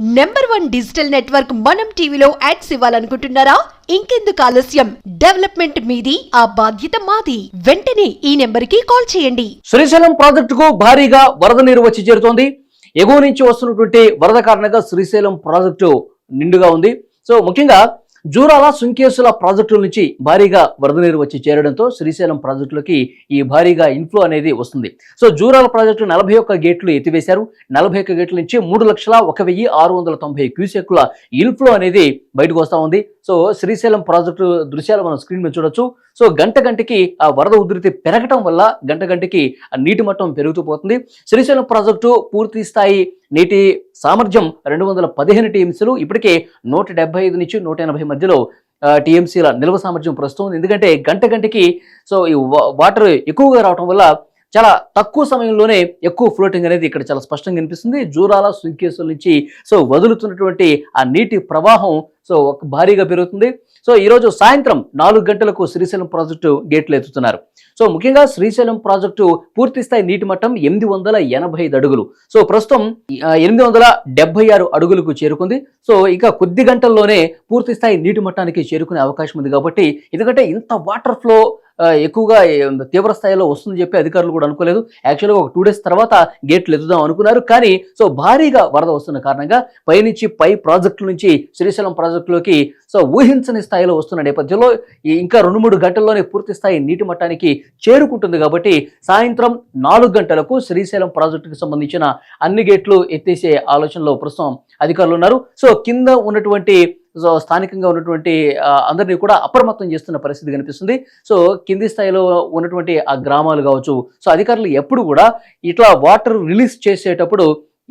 Number one digital network మనం టీవీలో ads ఇవ్వాలనుకుంటున్నారా? ఇంకెందుకు ఆలస్యం? డెవలప్మెంట్ మీది ఆ బాధ్యత మాది. వెంటనే ఈ నెంబర్కి కాల్ చేయండి. శ్రీశైలం ప్రాజెక్టుకు భారీగా వరద నీరు వచ్చి చేరుతోంది. ఎగువ నుంచి వస్తున్నటువంటి వరద కారణంగా శ్రీశైలం ప్రాజెక్టు నిండుగా ఉంది. సో ముఖ్యంగా జూరాల సుంకేసుల ప్రాజెక్టుల నుంచి భారీగా వరద నీరు వచ్చి చేరడంతో శ్రీశైలం ప్రాజెక్టులకి ఈ భారీగా ఇన్ఫ్లో అనేది వస్తుంది. సో జూరాల ప్రాజెక్టు నలభై ఒక్క గేట్లు ఎత్తివేశారు. నలభై ఒక్క గేట్ల నుంచి మూడు లక్షల ఒక వెయ్యి ఆరు వందల తొంభై క్యూసెక్ల ఇన్ఫ్లో అనేది బయటకు వస్తూ ఉంది. సో శ్రీశైలం ప్రాజెక్టు దృశ్యాలు మనం స్క్రీన్ మీద చూడొచ్చు. సో గంట గంటకి ఆ వరద ఉధృతి పెరగటం వల్ల గంట గంటకి ఆ నీటి మట్టం పెరుగుతూ పోతుంది. శ్రీశైలం ప్రాజెక్టు పూర్తి స్థాయి నీటి సామర్థ్యం రెండు వందల పదిహేను టీఎంసీలు. ఇప్పటికే నూట డెబ్బై ఐదు నుంచి నూట ఎనభై మధ్యలో టీఎంసీల నిల్వ సామర్థ్యం ప్రస్తుతం ఎందుకంటే గంట గంటకి సో ఈ వాటర్ ఎక్కువగా రావటం వల్ల చాలా తక్కువ సమయంలోనే ఎక్కువ ఫ్లోటింగ్ అనేది ఇక్కడ చాలా స్పష్టంగా కనిపిస్తుంది. జూరాల సుంకేసుల నుంచి సో వదులుతున్నటువంటి ఆ నీటి ప్రవాహం సో ఒక భారీగా పెరుగుతుంది. సో ఈరోజు సాయంత్రం నాలుగు గంటలకు శ్రీశైలం ప్రాజెక్టు గేట్లు ఎత్తుతున్నారు. సో ముఖ్యంగా శ్రీశైలం ప్రాజెక్టు పూర్తి స్థాయి నీటి మట్టం ఎనిమిది వందల ఎనభై ఐదు అడుగులు. సో ప్రస్తుతం ఎనిమిది వందల డెబ్బై ఆరు అడుగులకు చేరుకుంది. సో ఇక కొద్ది గంటల్లోనే పూర్తి స్థాయి నీటి మట్టానికి చేరుకునే అవకాశం ఉంది కాబట్టి ఎందుకంటే ఇంత వాటర్ ఫ్లో ఎక్కువగా తీవ్ర స్థాయిలో వస్తుందని చెప్పి అధికారులు కూడా అనుకోలేదు. యాక్చువల్గా ఒక టూ డేస్ తర్వాత గేట్లు ఎత్తుదాం అనుకున్నారు. కానీ సో భారీగా వరద వస్తున్న కారణంగా పైనుంచి పై ప్రాజెక్టుల నుంచి శ్రీశైలం ప్రాజెక్టులోకి సో ఊహించని స్థాయిలో వస్తున్న నేపథ్యంలో ఇంకా రెండు మూడు గంటల్లోనే పూర్తి స్థాయి నీటి మట్టానికి చేరుకుంటుంది కాబట్టి సాయంత్రం నాలుగు గంటలకు శ్రీశైలం ప్రాజెక్టుకు సంబంధించిన అన్ని గేట్లు ఎత్తేసే ఆలోచనలో ప్రస్తుతం అధికారులు ఉన్నారు. సో కింద ఉన్నటువంటి సో స్థానికంగా ఉన్నటువంటి అందరినీ కూడా అప్రమత్తం చేస్తున్న పరిస్థితి కనిపిస్తుంది. సో కింది స్థాయిలో ఉన్నటువంటి ఆ గ్రామాలు కావచ్చు సో అధికారులు ఎప్పుడు కూడా ఇట్లా వాటర్ రిలీజ్ చేసేటప్పుడు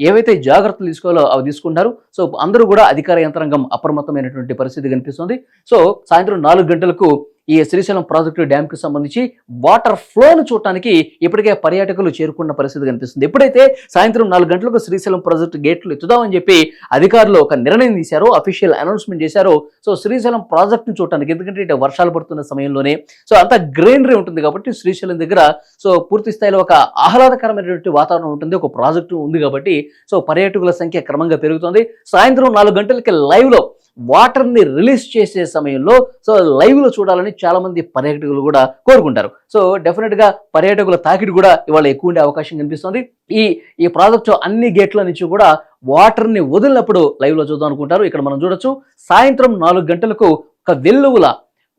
ఏవైతే జాగ్రత్తలు తీసుకోవాలో అవి తీసుకుంటారు సో అందరూ కూడా అధికార యంత్రాంగం అప్రమత్తమైనటువంటి పరిస్థితి కనిపిస్తుంది. సో సాయంత్రం నాలుగు గంటలకు ఈ శ్రీశైలం ప్రాజెక్టు డ్యామ్కి సంబంధించి వాటర్ ఫ్లోను చూడటానికి ఇప్పటికే పర్యాటకులు చేరుకున్న పరిస్థితి కనిపిస్తుంది. ఎప్పుడైతే సాయంత్రం నాలుగు గంటలకు శ్రీశైలం ప్రాజెక్టు గేట్లు ఎత్తుదామని చెప్పి అధికారులు ఒక నిర్ణయం తీశారో అఫీషియల్ అనౌన్స్మెంట్ చేశారో సో శ్రీశైలం ప్రాజెక్టును చూడటానికి ఎందుకంటే ఇటు వర్షాలు పడుతున్న సమయంలోనే సో అంత గ్రీనరీ ఉంటుంది కాబట్టి శ్రీశైలం దగ్గర సో పూర్తి స్థాయిలో ఒక ఆహ్లాదకరమైనటువంటి వాతావరణం ఉంటుంది ఒక ప్రాజెక్టు ఉంది కాబట్టి సో పర్యాటకుల సంఖ్య క్రమంగా పెరుగుతుంది. సాయంత్రం నాలుగు గంటలకి లైవ్లో వాటర్ని రిలీజ్ చేసే సమయంలో సో లైవ్లో చూడాలని చాలామంది పర్యాటకులు కూడా కోరుకుంటారు. సో డెఫినెట్గా పర్యాటకుల తాకిడి కూడా ఇవాళ ఎక్కువ ఉండే అవకాశం కనిపిస్తుంది. ఈ ఈ ప్రాజెక్టు అన్ని గేట్ల నుంచి కూడా వాటర్ని వదిలినప్పుడు లైవ్లో చూద్దాం అనుకుంటారు. ఇక్కడ మనం చూడొచ్చు సాయంత్రం నాలుగు గంటలకు ఒక వెల్లువుల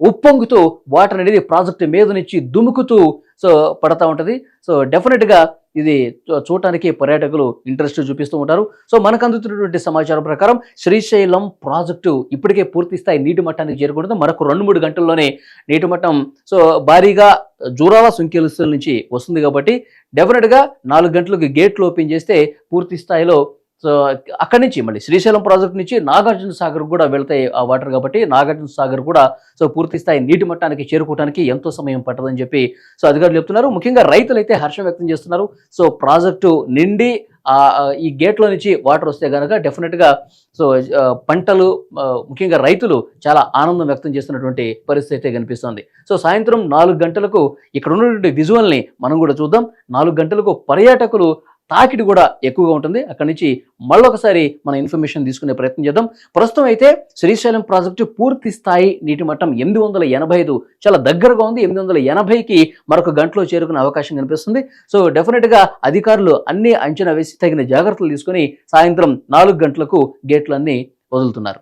ఉప్పొంగుతూ వాటర్ అనేది ప్రాజెక్టు మీద నుంచి దుముకుతూ సో పడతా ఉంటుంది. సో డెఫినెట్గా ఇది చూడటానికి పర్యాటకులు ఇంట్రెస్ట్ చూపిస్తూ ఉంటారు. సో మనకు అందుతున్నటువంటి సమాచారం ప్రకారం శ్రీశైలం ప్రాజెక్టు ఇప్పటికే పూర్తి స్థాయి నీటి మట్టానికి చేరుకుంటుంది. మనకు రెండు మూడు గంటల్లోనే నీటి మట్టం సో భారీగా జూరాల సుంకేలుస్తుల నుంచి వస్తుంది కాబట్టి డెఫినెట్గా నాలుగు గంటలకు గేట్లు ఓపెన్ చేస్తే పూర్తి స్థాయిలో సో అక్కడి నుంచి మళ్ళీ శ్రీశైలం ప్రాజెక్ట్ నుంచి నాగార్జున సాగర్ కూడా వెళ్తాయి ఆ వాటర్ కాబట్టి నాగార్జున సాగర్ కూడా సో పూర్తి స్థాయి నీటి మట్టానికి చేరుకోవడానికి ఎంతో సమయం పట్టదని చెప్పి సో అధికారులు చెప్తున్నారు. ముఖ్యంగా రైతులు అయితే హర్షం వ్యక్తం చేస్తున్నారు. సో ప్రాజెక్టు నిండి ఈ గేట్లో నుంచి వాటర్ వస్తే కనుక డెఫినెట్గా సో పంటలు ముఖ్యంగా రైతులు చాలా ఆనందం వ్యక్తం చేస్తున్నటువంటి పరిస్థితి అయితే కనిపిస్తుంది. సో సాయంత్రం నాలుగు గంటలకు ఇక్కడ ఉన్నటువంటి విజువల్ని మనం కూడా చూద్దాం. నాలుగు గంటలకు పర్యాటకులు తాకిడి కూడా ఎక్కువగా ఉంటుంది. అక్కడి నుంచి మళ్ళొకసారి మన ఇన్ఫర్మేషన్ తీసుకునే ప్రయత్నం చేద్దాం. ప్రస్తుతం అయితే శ్రీశైలం ప్రాజెక్టు పూర్తి స్థాయి నీటి మట్టం ఎనిమిది వందల ఎనభై ఐదు చాలా దగ్గరగా ఉంది. ఎనిమిది వందల ఎనభైకి మరొక గంటలో చేరుకునే అవకాశం కనిపిస్తుంది. సో డెఫినెట్గా అధికారులు అన్ని అంచనా వేసి తగిన జాగ్రత్తలు తీసుకొని సాయంత్రం నాలుగు గంటలకు గేట్లన్నీ వదులుతున్నారు.